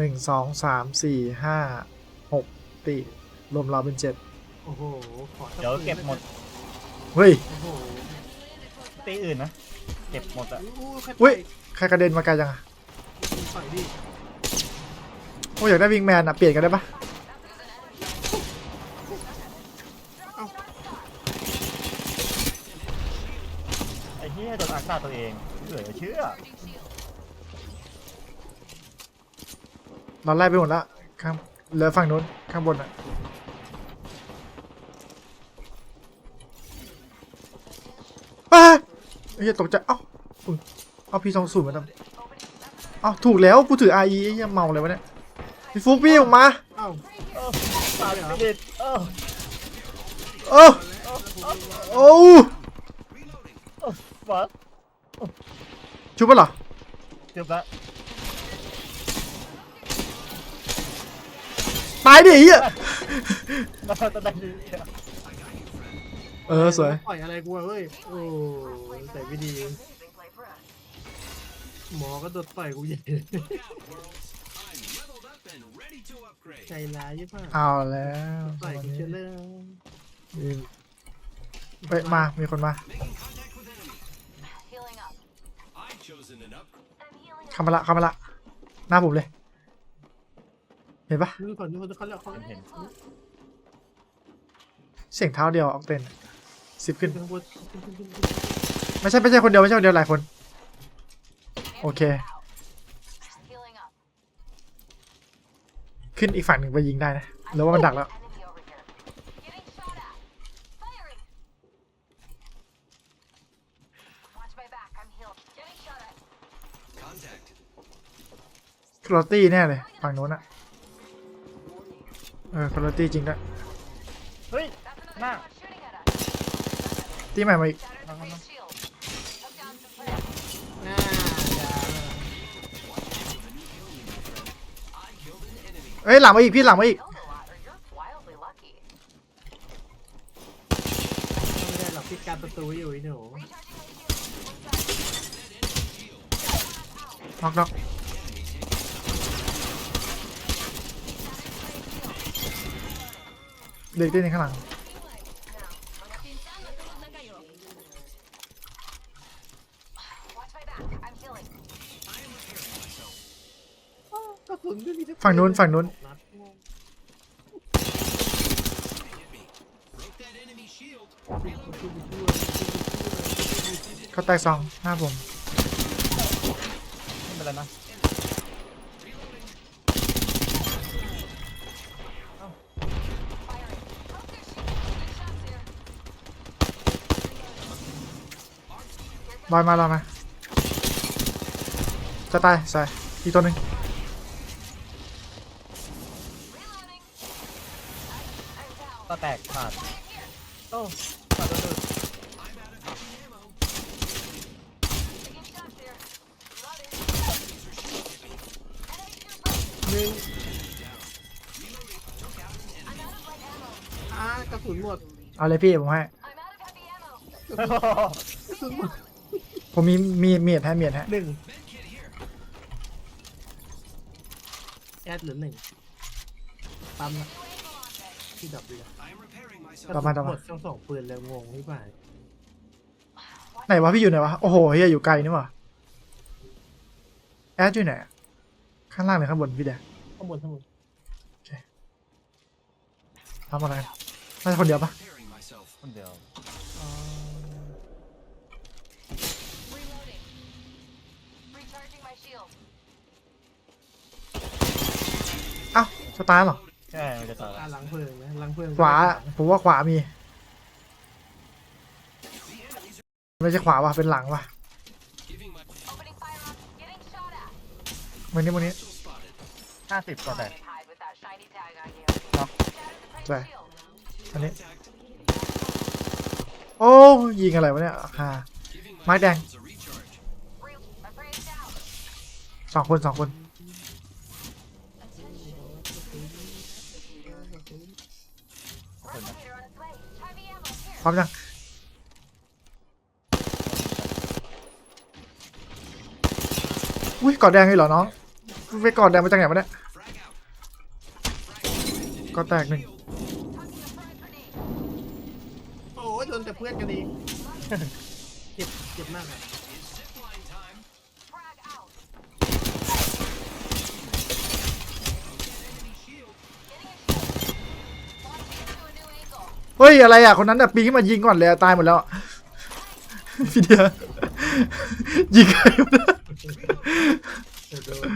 หนึ่งสองสามสี่ห้าหกตีรวมเราเป็นเจ็ดโอ้โหขอสัเดี๋ยวเก็บหมด เฮ้ย โอ้โหตีอื่นนะ เก็บหมดอะอู้ใครเฮ้ย ใครกระเด็นมาไกลจังอะต่อยดิโอ้ยอยากได้วิงแมนอะเปลี่ยนกันได้ปะไอ้เหี้ยโดนอาฆาตตัวเองเหลือเชื่อ เราไล่ไปหมดแล้วข้างเหลือฝั่งนู้นข้างบนอะอ้าไอ้เหี้ยตกใจเอ้าอุ๊ยเอาพีสองศูนย์มาทำเอ้าถูกแล้วกูถือ RE ไอ้เหี้ยเมาเลยวะเนี่ยพี่ฟุกพี่ออกมาเอ้าเออตายไปดิเออเออโอ้วะชุบปะเหรอจบละ ตายดิไอ้เหี้ยมาตอนนั้นดิเออสวยปล่อยอะไรกูอะเฮ้ย โอ้แต่ไม่ดี หมอก็โดดต่อยกูใหญ่ใจร้ายยิ่งป่ะเอาแล้วต่อยกูเชื่อเลยเฮ้ยมา มีคนมา Healing up. I've chosen an up. I'm healing เข้ามาละเข้ามาละหน้าผมเลย เห็นปะนี่ก่อนนี่คนเขาแล้วเขาเห็นเสียงเท้าเดียวออกเต้นสิบขึ้น ไม่ใช่ไม่ใช่คนเดียวไม่ใช่คนเดียวหลายคน โอเค ขึ้นอีกฝั่งหนึ่งไปยิงได้นะหรือว่ามันดักแล้วคลอตตี้แน่เลยฝั่งโน้นอะ เออคุณลอตตี้จริงด้วยเฮ้ย That's another Nah. squad shooting at us. ตีใหม่มาอีก Shattered the face shield. Took down some players. อ่าอย่าเอ้ยหลังมาอีกพี่หลังมาอีก Killed a lot, or you're wildly lucky. ไม่ได้หรอกที่การประตูอยู่ไอ้หนู Recharging my shield. One side. น็อกน็อก เด็กเต้นในข้างหลังกระสุนไม่มีฝั่งนู้นฝั่งนู้นเขาแตกสองหน้าผมไม่เป็นไรนะ บอยมาเรามาจะตายใส่อีกตัวหนึ่ง Reloading. I'm down. ก็แตกขาดโอ้ขาดโดนดูด Taking shots here. Reloading. หนึ่ง I'm out of light ammo. อ่ากระสุนหมดเอาเลยพี่ผมให้ I'm out of heavy ammo. กระสุนหมด ผมมีมีเมียดให้เมียดให้หนึ่งแอดเหลือหนึ่งปั๊มนะที่ดับเรือ I am repairing myself. ต่อมาต่อหมมาดทั้งสองปืนเลยงงพี่ป่ายไหนวะพี่อยู่ไหนวะโอ้โหเฮียอยู่ไกลนี่หว่าแอดอยู่ไหนอะข้างล่างหรือข้างบนพี่แดงข้างบนข้างบนทำอะไรกันน่าจะคนเดียวปะ Repairing myself. คนเดียว Recharging my shield. เอ้าสตาร์เหรอใช่มันจะต่ออ่าหลังเพลิงนะหลังเพลิงขวาผมว่าขวามีไม่ใช่ขวาวะเป็นหลังวะ Giving my Opening fire on. Getting shot at. มันนี่มันนี้ pistol spotted. ห้าสิบก็แตก Can't hide with that shiny tag on you. Knock. Shattered the face Sorry. shield. อันนี้ Contact. โอ้ยิงอะไรวะเนี่ยฮ่า Giving my Mark down. shields องคนสองคนพร้อมยังอุ้ยกอดแดงเลยเหรอน้องไปกอดแดงมาจากไหนวะเนี่ยก็แตกหนึ่งโอ้ยโดนแต่เพื่อนกันดีเจ็บเจ็บมากอะ Zipline เฮ้ยอะไรอะคนนั้นอะปีนขึ้นมายิงก่อนเลยอะตายหมดแล้วอะพี่เดียยิงใครวะเนี่ยเดี๋ยวโดน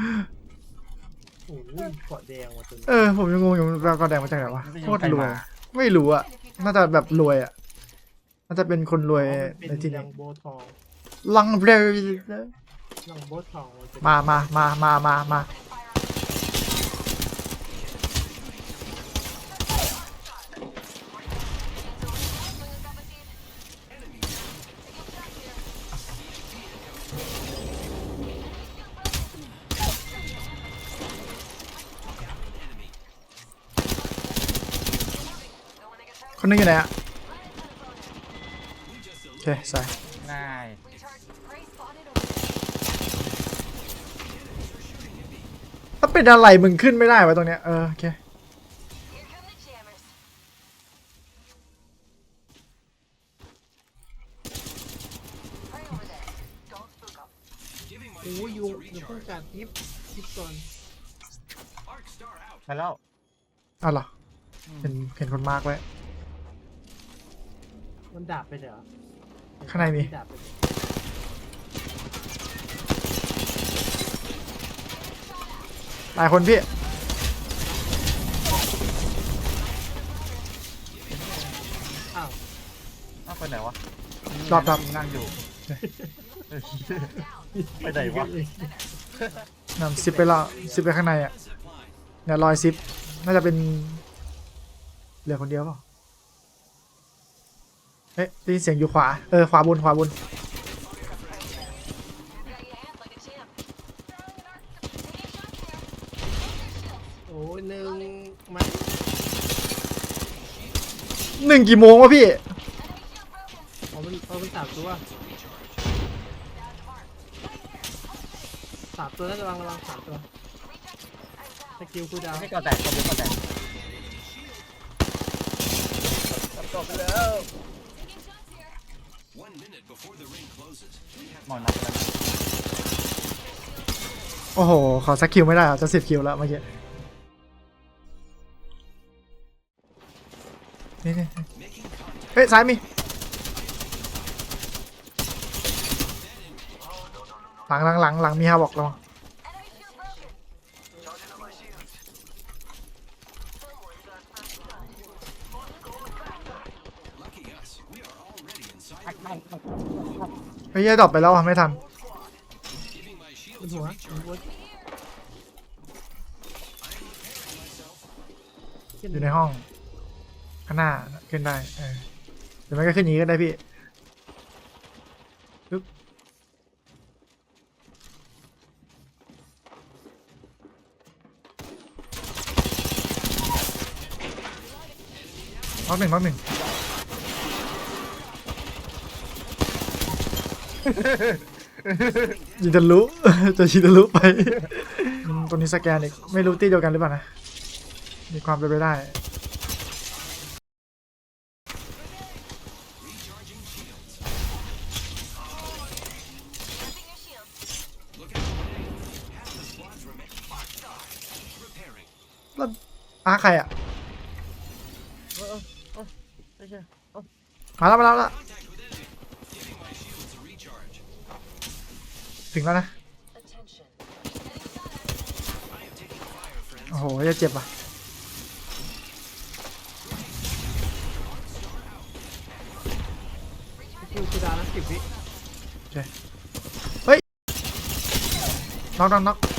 โอ้ยเกาะแดงว่ะตัวนี้เออผมยังงงอยู่มันแบบกระแดงมาจากไหนวะโคตรรวยไม่รู้อะน่าจะแบบรวยอะน่าจะเป็นคนรวยอ๋อมันในเป็นที่ลันี้งโบทองลังเบลลังโบทองนเป็นมามามามามามา คนนึงอยู่ไหนอะโอเคใส่ง่าย Recharge. Prey spotted over there. ถ้าเป็นอะไรมึงขึ้นไม่ได้วะตรงเนี้ยเออโอเค Here come the jammers. Prey over there. Don't spook 'em. Giving my โอ้ย shields ยุง a ยุงเพิ่ง recharge. กัดยิบยิบก่อน Arc star out. ไปแล้วอ้าวเหรอเห็นเห็นคนมากไว้ มันดาบไปเหรอข้างในมี ดาบไปเลยหลายคนพี่ อ้าวอ้าวไปไหนวะรอบรอบนั่งอยู่ ไปไหนวะนำซิปไปและซิปไปข้างในอะ Zipline. เนี่ยรอยซิปน่าจะเป็นเหลือคนเดียวเปล่า เอ๊ะได้ยินเสียงอยู่ขวา เออ ขวาบน ขวาบน You got your hand like a champ. Throwing an arc. Taking shots here. Laser shield. โอ้ยหนึ่งมันหนึ่งกี่โมงวะพี่ Enemy shield broken. เอามันเอามันสามตัว Down to mark. สามตัวน่าจะระวังระวังสามตัวสกิลคูลดาวน์ให้ก่อนแตกก่อนเดี๋ยวก่อนแตกจบไปแล้ว หมอนนับแล้วโอ้โห ขอสักคิวไม่ได้เหรอจะสิบคิวแล้วเมื่อกี้นี่นี่ making contact. เฮ้ยซ้ายมีหลังหลังหลังหลังมีฮาบอกเร inside ทัก the ทาย ring. เฮ้ยดรอปไปแล้วอะไม่ทัน Giving my บน shields หั a ว recharge. บน I am repairing myself. ขึ้นอยู่ในห้องข้างหน้าขึ้นได้เออหรือไม่ก็ขึ้นอย่างนี้ก็ได้พี่ปึ๊บน็อกหนึ่งน็อกหนึ่ง ยิงทะลุ จะยิงทะลุไปอืมตัวนี้สแกนอีก ไม่รู้ที่เดียวกันหรือเปล่านะ มีความเป็นไปได้ Recharging shields. Prepping your shields. Look out for grenade. Half the squads remain. Arc star. Repairing. แล้วอาใครอะเออเออเออไม่ใช่เออมาแล้วมาแล้วมาแล้ว Contact with enemy. Giving my shields a recharge. ถึงแล้วนะ Attention. I am taking fire, friends. โอ้โห จะเจ็บอะสกิลคูลดาวน์นะสิบวิน็อกน็อกน็อก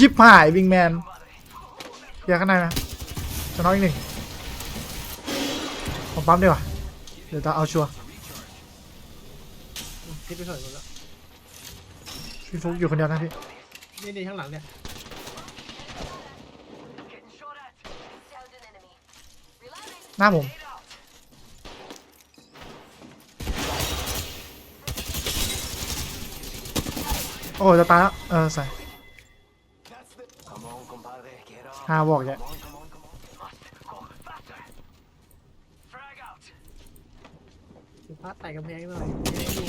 ชิบหายวิงแมนเดี๋ยวข้างในนะจะน้อยอีกหนึ่งผมปั๊มดีกว่าเดี๋ยวจะเอาชัวร์คิดไปถอยหมดแล้วพี่ฟุกอยู่คนเดียวนะพี่นี่นี่ข้างหลังเนี่ย Downed an enemy. Reloading. หน้าผมโอ้จะตายแล้วเออใส่ compadre. Get up. ฮาบอกเนี่ย Come on, come on, come on. Faster. Go faster. Frag out. สุภาพไต่กำแพงหน่อยไม่รู้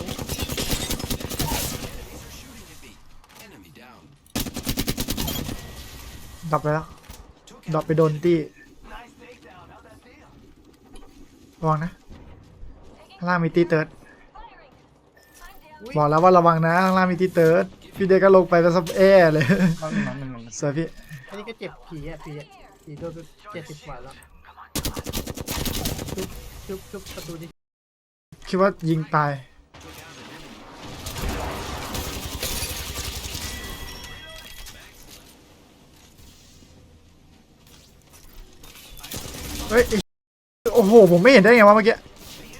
Enemy down. ดับไปแล้วดับไปโดนตี้ Nice takedown. How'd that feel? ระวังนะข้างล่างมีตีเติร์ด Firing. I'm down. บอกแล้วว่าระวังนะข้างล่างมีตีเติร์ดพี่เดชก็ลงไปเป็นซับแอร์เลยมันมันมันมันสวยพี่ อันนี้ก็เจ็บผีอะผีอะผีโดนไปเจ็ดสิบกว่าแล้วชุบชุบชุบประตูนี้คิดว่ายิงตาย เฮ้ยไอ้โอ้โห ผมไม่เห็นได้ไงวะเมื่อกี้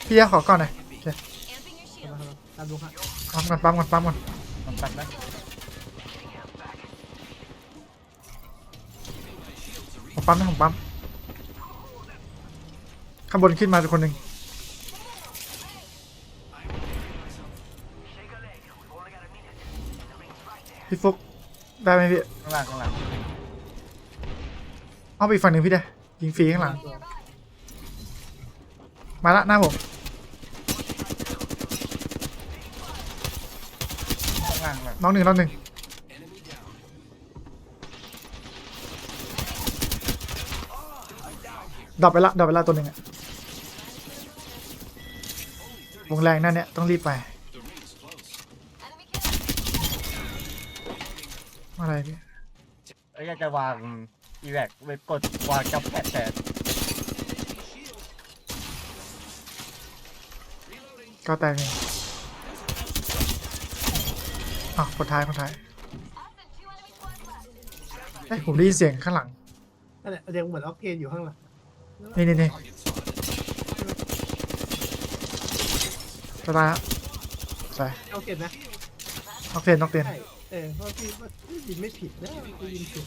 พี่ขอก่อนหน่อยโอเค Amping your shield. มาตามดูฮะปั๊มก่อนปั๊มก่อนปั๊มก่อนมันตัดนะ ผมปั๊มนะผมปั๊มข้างบนขึ้นมาคนหนึ่งพี่ฟุกได้ไหมพี่ข้างล่างข้างล่างเอาไปอีกฝั่งหนึ่งพี่ได้ยิงฟรีข้างหลัง มาละหน้าผมข้างล่างข้างล่างน้องหนึ่งน้องหนึ่ง ดับไปละดับไปละตัวหนึ่งอะวงแรงนั่นเนี่ยต้องรีบไป Enemy kill. อะไรพี่เอ้ยอยากจะวางอีแวกไปกดวางจับแพทแทนก็แตกเองอะคนท้ายคนท้าย Us and two enemy squads left. เอ้ยผมได้ยินเสียงข้างหลังนั่นแหละเดี๋ยวเหมือนออกเทนอยู่ข้างหลัง นี่นี่นี่จะตายแล้วใส่เอาเก็บนะนอกเตียนนอกเตียนใช่เออเพราะพี่ว่ายิงไม่ผิดนะพี่ยิงผิด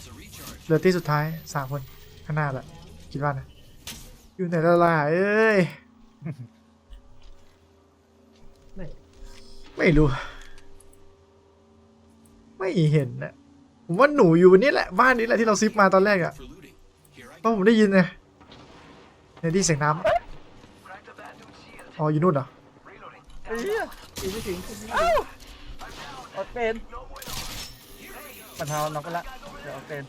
เหลือที่สุดท้ายสามคนข้างหน้าแหละคิดว่านะอยู่ไหนละล่ะเอ้ย ไหนไม่รู้ ไม่เห็นนะผมว่าหนูอยู่นี่แหละบ้านนี้แหละที่เราซิปมาตอนแรกอะ For looting. Here I เพราะผมได้ยินไง ในที่เสียงน้ cracked up that dude's shield. ำอ๋ออยู่นู่นเหรอ Reloading. เอ้ยยิงไม่ถึงยิงไม่ถึงเอาเป็นมันเท้าน้องก็ละเดี๋ยวเอาเป็น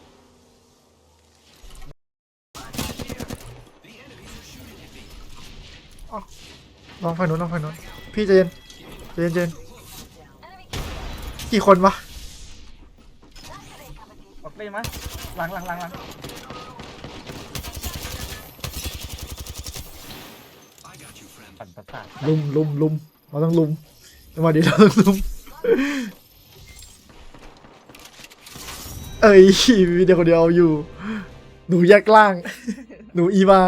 ลองฝั่งนู้นลองฝั่งนู้นพี่ใจเย็นใจเย็นใจเย็น Enemy kill. กี่คนวะเอาเป็นมาหลังหลังหลังหลัง I got you, friend. ปั่นประสาทลุมลุมลุมเราต้องลุมจังหวะนี้เราต้องลุม เอ้ยมีเดียวคนเดียวเอาอยู่ หนูแยกล่าง หนูอีมา